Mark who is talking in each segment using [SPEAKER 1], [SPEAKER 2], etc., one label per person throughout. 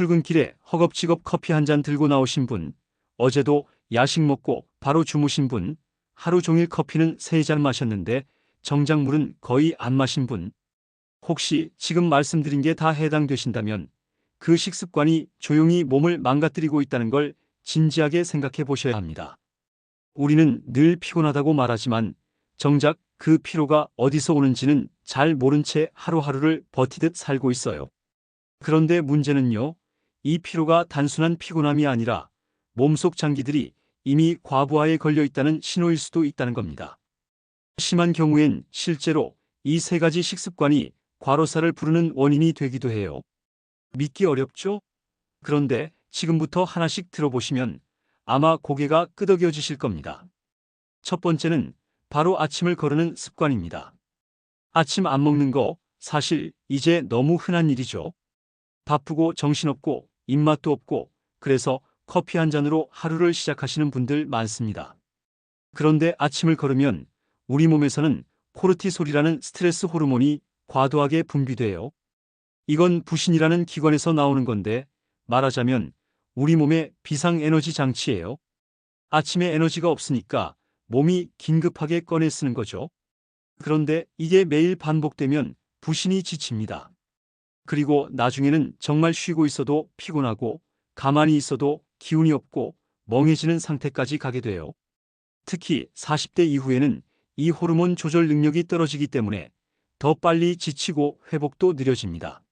[SPEAKER 1] 출근길에 허겁지겁 커피 한 잔 들고 나오신 분, 어제도 야식 먹고 바로 주무신 분, 하루 종일 커피는 세 잔 마셨는데 정작 물은 거의 안 마신 분. 혹시 지금 말씀드린 게 다 해당되신다면 그 식습관이 조용히 몸을 망가뜨리고 있다는 걸 진지하게 생각해 보셔야 합니다. 우리는 늘 피곤하다고 말하지만 정작 그 피로가 어디서 오는지는 잘 모른 채 하루하루를 버티듯 살고 있어요. 그런데 문제는요, 이 피로가 단순한 피곤함이 아니라 몸속 장기들이 이미 과부하에 걸려 있다는 신호일 수도 있다는 겁니다. 심한 경우엔 실제로 이 세 가지 식습관이 과로사를 부르는 원인이 되기도 해요. 믿기 어렵죠? 그런데 지금부터 하나씩 들어보시면 아마 고개가 끄덕여지실 겁니다. 첫 번째는 바로 아침을 거르는 습관입니다. 아침 안 먹는 거 사실 이제 너무 흔한 일이죠. 바쁘고 정신없고 입맛도 없고 그래서 커피 한 잔으로 하루를 시작하시는 분들 많습니다. 그런데 아침을 걸으면 우리 몸에서는 코르티솔이라는 스트레스 호르몬이 과도하게 분비돼요. 이건 부신이라는 기관에서 나오는 건데 말하자면 우리 몸의 비상 에너지 장치예요. 아침에 에너지가 없으니까 몸이 긴급하게 꺼내 쓰는 거죠. 그런데 이게 매일 반복되면 부신이 지칩니다. 그리고 나중에는 정말 쉬고 있어도 피곤하고 가만히 있어도 기운이 없고 멍해지는 상태까지 가게 돼요. 특히 40대 이후에는 이 호르몬 조절 능력이 떨어지기 때문에 더 빨리 지치고 회복도 느려집니다.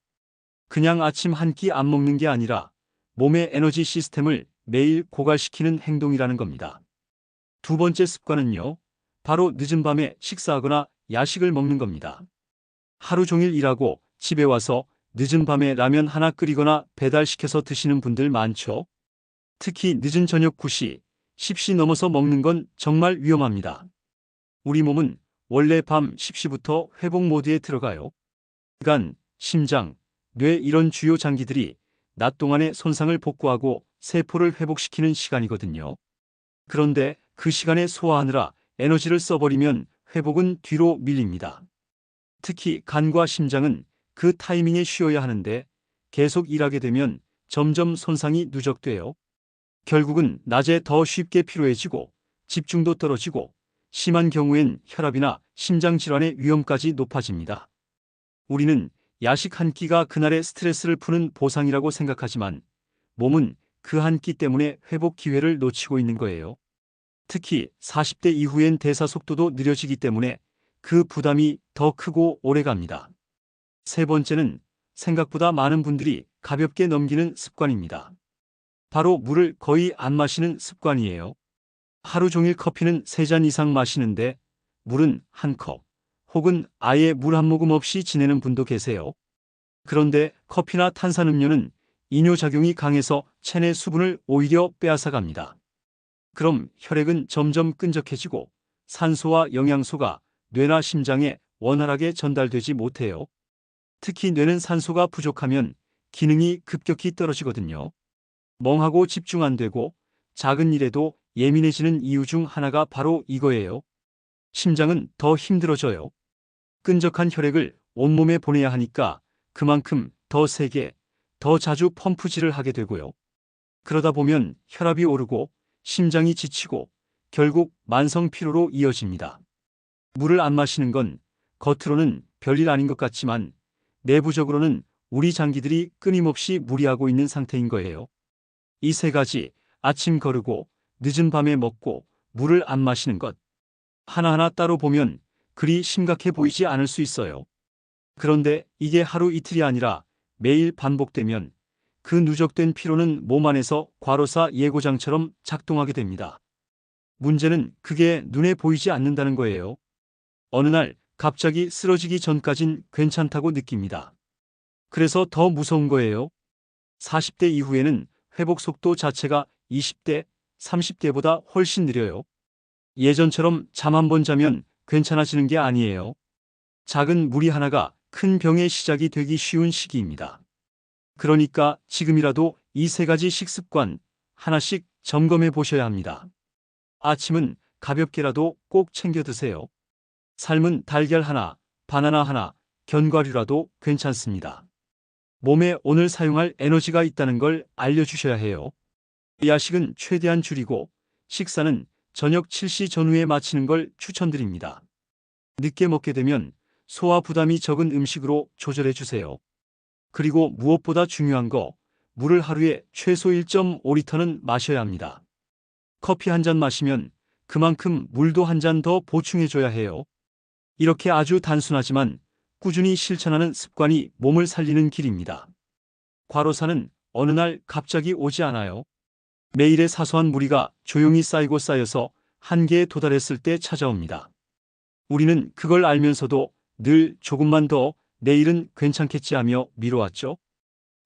[SPEAKER 1] 그냥 아침 한 끼 안 먹는 게 아니라 몸의 에너지 시스템을 매일 고갈시키는 행동이라는 겁니다. 두 번째 습관은요, 바로 늦은 밤에 식사하거나 야식을 먹는 겁니다. 하루 종일 일하고 집에 와서 늦은 밤에 라면 하나 끓이거나 배달시켜서 드시는 분들 많죠? 특히 늦은 저녁 9시, 10시 넘어서 먹는 건 정말 위험합니다. 우리 몸은 원래 밤 10시부터 회복 모드에 들어가요. 간, 심장, 뇌 이런 주요 장기들이 낮 동안의 손상을 복구하고 세포를 회복시키는 시간이거든요. 그런데 그 시간에 소화하느라 에너지를 써버리면 회복은 뒤로 밀립니다. 특히 간과 심장은 그 타이밍에 쉬어야 하는데 계속 일하게 되면 점점 손상이 누적돼요. 결국은 낮에 더 쉽게 피로해지고 집중도 떨어지고 심한 경우엔 혈압이나 심장 질환의 위험까지 높아집니다. 우리는 야식 한 끼가 그날의 스트레스를 푸는 보상이라고 생각하지만 몸은 그 한 끼 때문에 회복 기회를 놓치고 있는 거예요. 특히 40대 이후엔 대사 속도도 느려지기 때문에 그 부담이 더 크고 오래 갑니다. 세 번째는 생각보다 많은 분들이 가볍게 넘기는 습관입니다. 바로 물을 거의 안 마시는 습관이에요. 하루 종일 커피는 3잔 이상 마시는데 물은 한 컵, 혹은 아예 물 한 모금 없이 지내는 분도 계세요. 그런데 커피나 탄산음료는 이뇨작용이 강해서 체내 수분을 오히려 빼앗아갑니다. 그럼 혈액은 점점 끈적해지고 산소와 영양소가 뇌나 심장에 원활하게 전달되지 못해요. 특히 뇌는 산소가 부족하면 기능이 급격히 떨어지거든요. 멍하고 집중 안 되고 작은 일에도 예민해지는 이유 중 하나가 바로 이거예요. 심장은 더 힘들어져요. 끈적한 혈액을 온몸에 보내야 하니까 그만큼 더 세게, 더 자주 펌프질을 하게 되고요. 그러다 보면 혈압이 오르고 심장이 지치고 결국 만성 피로로 이어집니다. 물을 안 마시는 건 겉으로는 별일 아닌 것 같지만 내부적으로는 우리 장기들이 끊임없이 무리하고 있는 상태인 거예요. 이 세 가지 아침 거르고 늦은 밤에 먹고 물을 안 마시는 것 하나하나 따로 보면 그리 심각해 보이지 않을 수 있어요. 그런데 이게 하루 이틀이 아니라 매일 반복되면 그 누적된 피로는 몸 안에서 과로사 예고장처럼 작동하게 됩니다. 문제는 그게 눈에 보이지 않는다는 거예요. 어느 날 갑자기 쓰러지기 전까진 괜찮다고 느낍니다. 그래서 더 무서운 거예요. 40대 이후에는 회복 속도 자체가 20대, 30대보다 훨씬 느려요. 예전처럼 잠 한 번 자면 괜찮아지는 게 아니에요. 작은 무리 하나가 큰 병의 시작이 되기 쉬운 시기입니다. 그러니까 지금이라도 이 세 가지 식습관 하나씩 점검해 보셔야 합니다. 아침은 가볍게라도 꼭 챙겨 드세요. 삶은 달걀 하나, 바나나 하나, 견과류라도 괜찮습니다. 몸에 오늘 사용할 에너지가 있다는 걸 알려주셔야 해요. 야식은 최대한 줄이고 식사는 저녁 7시 전후에 마치는 걸 추천드립니다. 늦게 먹게 되면 소화 부담이 적은 음식으로 조절해 주세요. 그리고 무엇보다 중요한 거, 물을 하루에 최소 1.5리터는 마셔야 합니다. 커피 한 잔 마시면 그만큼 물도 한 잔 더 보충해 줘야 해요. 이렇게 아주 단순하지만 꾸준히 실천하는 습관이 몸을 살리는 길입니다. 과로사는 어느 날 갑자기 오지 않아요. 매일의 사소한 무리가 조용히 쌓이고 쌓여서 한계에 도달했을 때 찾아옵니다. 우리는 그걸 알면서도 늘 조금만 더 내일은 괜찮겠지 하며 미뤄왔죠.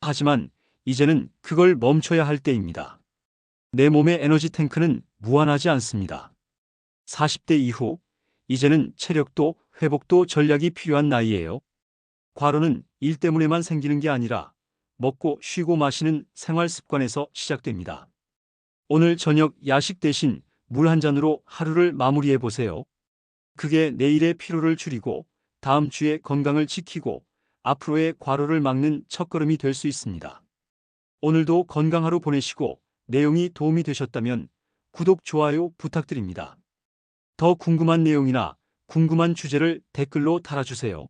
[SPEAKER 1] 하지만 이제는 그걸 멈춰야 할 때입니다. 내 몸의 에너지 탱크는 무한하지 않습니다. 40대 이후, 이제는 체력도 회복도 전략이 필요한 나이예요. 과로는 일 때문에만 생기는 게 아니라 먹고 쉬고 마시는 생활 습관에서 시작됩니다. 오늘 저녁 야식 대신 물 한 잔으로 하루를 마무리해 보세요. 그게 내일의 피로를 줄이고 다음 주에 건강을 지키고 앞으로의 과로를 막는 첫걸음이 될 수 있습니다. 오늘도 건강 하루 보내시고 내용이 도움이 되셨다면 구독, 좋아요 부탁드립니다. 더 궁금한 내용이나 궁금한 주제를 댓글로 달아주세요.